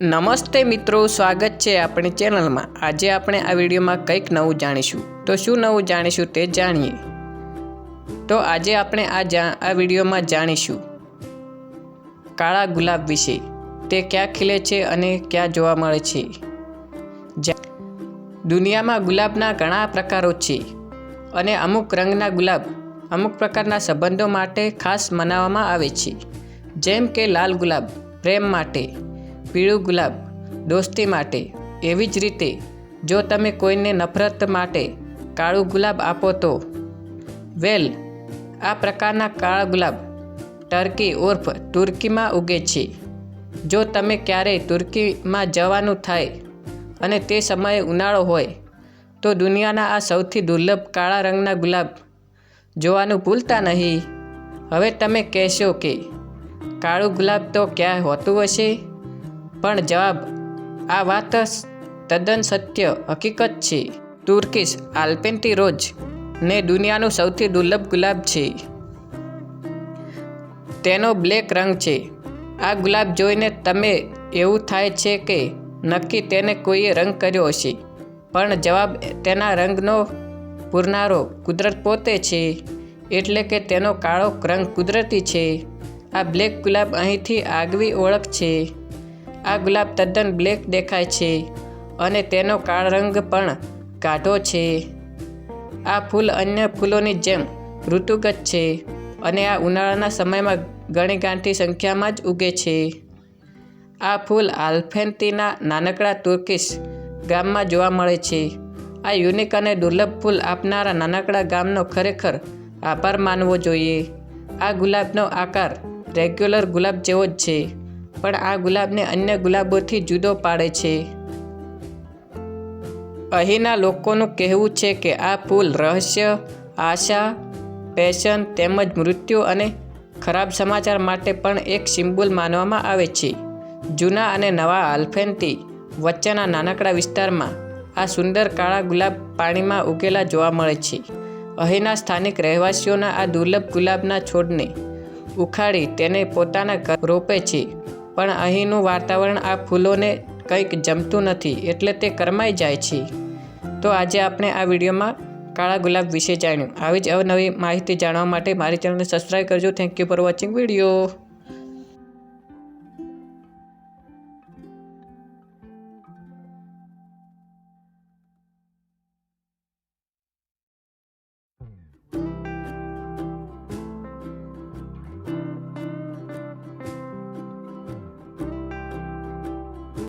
નમસ્તે મિત્રો, સ્વાગત છે આપણી ચેનલમાં. આજે આપણે આ વિડીયોમાં કંઈક નવું જાણીશું. તો શું નવું જાણીશું તે જાણીએ. તો આજે આપણે આ જા, આ વિડીયોમાં જાણીશું કાળા ગુલાબ વિશે. તે ક્યાં ખીલે છે અને ક્યાં જોવા મળે છે? દુનિયામાં ગુલાબના ઘણા પ્રકારો છે અને અમુક રંગના ગુલાબ અમુક પ્રકારના સંબંધો માટે ખાસ મનાવવામાં આવે છે. જેમ કે લાલ ગુલાબ, પ્રેમ માટે. પીળું ગુલાબ દોસ્તી માટે. એવી જ રીતે, જો તમે કોઈને નફરત માટે કાળું ગુલાબ આપો તો? વેલ, આ પ્રકારના કાળા ગુલાબ ટર્કી ઉર્ફ તુર્કીમાં ઉગે છે. જો તમે ક્યારેય તુર્કીમાં જવાનું થાય અને તે સમયે ઉનાળો હોય, તો દુનિયાના આ સૌથી દુર્લભ કાળા રંગના ગુલાબ જોવાનું ભૂલતા નહીં. હવે તમે કહેશો કે, કાળું ગુલાબ તો ક્યાં હોતું હશે? પણ જવાબ, આ વાત તદ્દન સત્ય, હકીકત છે. તુર્કીશ આલ્પેન્ટી રોજ ને દુનિયાનું સૌથી દુર્લભ ગુલાબ છે. તેનો બ્લેક રંગ છે. આ ગુલાબ જોઈને તમે એવું થાય છે કે નક્કી તેને કોઈએ રંગ કર્યો હશે. પણ જવાબ તેના રંગનો પૂરનારો કુદરત પોતે છે. એટલે કે તેનો કાળો રંગ કુદરતી છે. આ બ્લેક ગુલાબ અહીંથી આગવી ઓળખ છે. આ ગુલાબ તદ્દન બ્લેક દેખાય છે અને તેનો કાળ રંગ પણ ગાઢો છે. આ ફૂલ અન્ય ફૂલોની જેમ ઋતુગત છે અને આ ઉનાળાના સમયમાં ઘણી ગાંઠી સંખ્યામાં જ ઉગે છે. આ ફૂલ આલ્ફેન્તીના નાનકડા તુર્કીશ ગામમાં જોવા મળે છે. આ યુનિક અને દુર્લભ ફૂલ આપનારા નાનકડા ગામનો ખરેખર આભાર માનવો જોઈએ. આ ગુલાબનો આકાર રેગ્યુલર ગુલાબ જેવો જ છે. પણ આ ગુલાબને અન્ય ગુલાબોથી જુદો પાડે છે. અહીંના લોકોનું કહેવું છે કે આ ફૂલ રહસ્ય, આશા, પેશન તેમજ મૃત્યુ અને ખરાબ સમાચાર માટે પણ એક સિમ્બોલ માનવામાં આવે છે. જૂના અને નવા આલ્ફેનથી વચ્ચેના નાનકડા વિસ્તારમાં આ સુંદર કાળા ગુલાબ પાણીમાં ઉગેલા જોવા મળે છે. અહીંના સ્થાનિક રહેવાસીઓના આ દુર્લભ ગુલાબના છોડને ઉખાડી તેને પોતાના ઘર રોપે છે. પણ અહીંનું વાતાવરણ આ ફૂલોને કંઈક જમતું નથી, એટલે તે કરમાઈ જાય છે. તો આજે આપણે આ વિડીયોમાં કાળા ગુલાબ વિશે જાણ્યું. આવી જ અવનવી માહિતી જાણવા માટે મારી ચેનલને સબસ્ક્રાઈબ કરજો. Thank you for watching video